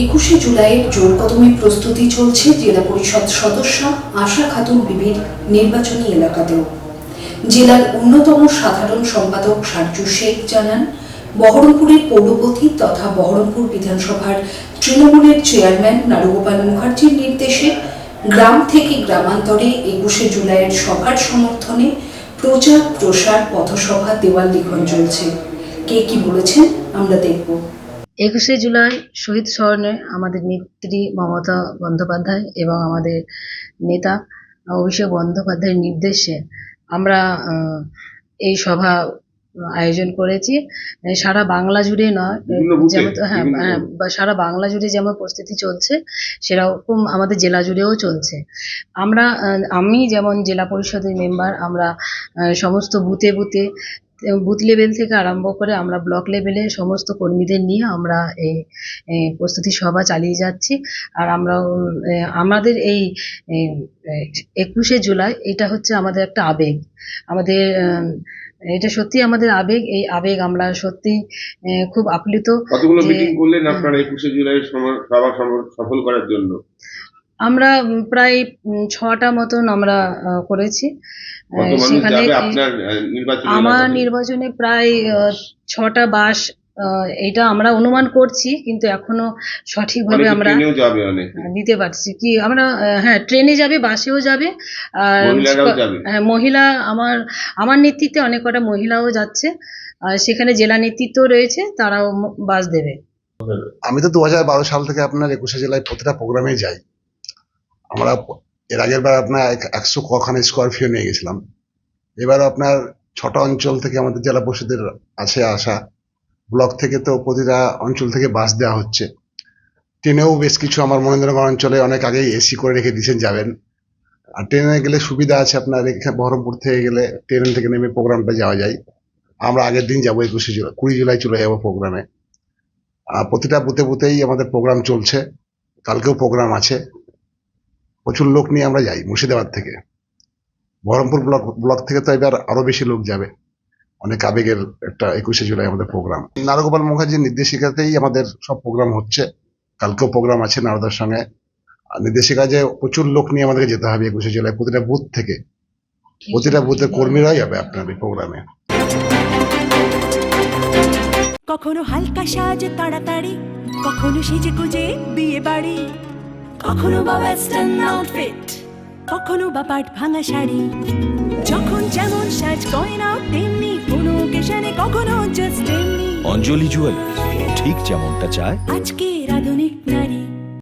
একুশে জুলাইয়ের জোর কদমে প্রস্তুতি চলছে জেলা পরিষদ সদস্যা আশা খাতুন বিবির নির্বাচনী এলাকাতেও। জেলার অন্যতম সাধারণ সম্পাদক সারজু শেখ জানান, বহরমপুরের পৌরপতি তথা বহরমপুর বিধানসভার তৃণমূলের চেয়ারম্যান নারুগোপাল মুখার্জির নির্দেশে গ্রাম থেকে গ্রামান্তরে একুশে জুলাইয়ের সভার সমর্থনে প্রচার প্রসার পথসভা দেওয়াল লিখন চলছে। কে কি বলেছেন আমরা দেখব। একুশে জুলাই শহীদ স্মরণে আমাদের নেত্রী মমতা বন্দ্যোপাধ্যায় এবং আমাদের নেতা অভিষেক বন্দ্যোপাধ্যায়ের নির্দেশে আমরা এই সভা আয়োজন করেছি। সারা বাংলা জুড়ে নয় যেমন হ্যাঁ হ্যাঁ বা সারা বাংলা জুড়ে যেমন প্রস্তুতি চলছে সেরকম আমাদের জেলা জুড়েও চলছে। আমরা আমি যেমন জেলা পরিষদের মেম্বার আমরা সমস্ত বুথে বুথে বুথ লেভেল থেকে আরম্ভ করে আমরা ব্লক লেভেলে সমস্ত কর্মীদের নিয়ে আমরা এই প্রস্তুতি সভা চালিয়ে যাচ্ছি। আর আমরা আমাদের এই একুশে জুলাই এটা হচ্ছে আমাদের একটা আবেগ। আমাদের এটা সত্যি আমাদের আবেগ এই আবেগ আমরা সত্যি খুব আপ্লুত কতগুলো মিটিং করলেন আপনারা একুশে সময় সভা সফল করার জন্য? আমরা প্রায় ছটা মতন আমরা আহ, করেছি। সেখানে আমার নির্বাচনে প্রায় আহ, ছটা বাস আহ, এটা আমরা অনুমান করছি কিন্তু এখনও সঠিকভাবে আমরা দিতে পারছি। কি আমরা হ্যাঁ ট্রেনে যাবে বাসেও যাবে আর হ্যাঁ মহিলা আমার আমার নেতৃত্বে অনেক কটা মহিলাও যাচ্ছে আর সেখানে জেলা নেতৃত্ব রয়েছে তারাও বাস দেবে। আমি তো দু বারো সাল থেকে আপনার একুশে জেলায় প্রতিটা প্রোগ্রামে যাই। আমরা এর আগের বার আপনার এক- একশো কখানে স্কোয়ার ফিও নিয়ে গেছিলাম। এবার আপনার ছটা অঞ্চল থেকে আমাদের জেলা পরিষদের আছে আসা, ব্লক থেকে তো প্রতিটা অঞ্চল থেকে বাস দেওয়া হচ্ছে। ট্রেনেও বেশ কিছু আমার মহেন্দ্রগড় অঞ্চলে অনেক আগেই এসি করে রেখে দিয়েছেন যাবেন। আর ট্রেনে গেলে সুবিধা আছে আপনার, এখানে বহরমপুর থেকে গেলে ট্রেন থেকে নেমে প্রোগ্রামটা যাওয়া যায়। আমরা আগের দিন যাব একুশে জুলাই, কুড়ি জুলাই চলে যাব প্রোগ্রামে। প্রতিটা বুথে বুথেই আমাদের প্রোগ্রাম চলছে। কালকেও প্রোগ্রাম আছে। প্রচুর লোক নিয়ে আমরা যাই মুর্শিদাবাদ থেকে। বহরমপুর ব্লক ব্লক থেকে তো এবার আরও বেশি লোক যাবে। অনেক আবেগের একটা একুশে জুলাই আমাদের প্রোগ্রাম। নারগোপাল মুখার্জির নির্দেশিকাতেই আমাদের সব প্রোগ্রাম হচ্ছে। কালকেও প্রোগ্রাম আছে নারদার সঙ্গে। নির্দেশিকা যে প্রচুর লোক নিয়ে আমাদেরকে যেতে হবে একুশে জুলাই প্রতিটা বুথ থেকে। প্রতিটা বুথের কর্মীরাই যাবে আপনার এই প্রোগ্রামে। কখনো হালকা সাজে তাড়াতাড়ি, কখনো সেজে গুজে বিয়ে বাড়ি কখনো বা ওয়েস্টার্ন আউটফিট কখনো বা পাট ভাঙা শাড়ি। যখন যেমন সাজ গয়না তেমনি কোনো কেশানে কখনো জাস্ট তেমনি। অঞ্জলি জুয়েলার্স ঠিক যেমনটা চায়। আজকে আধুনিক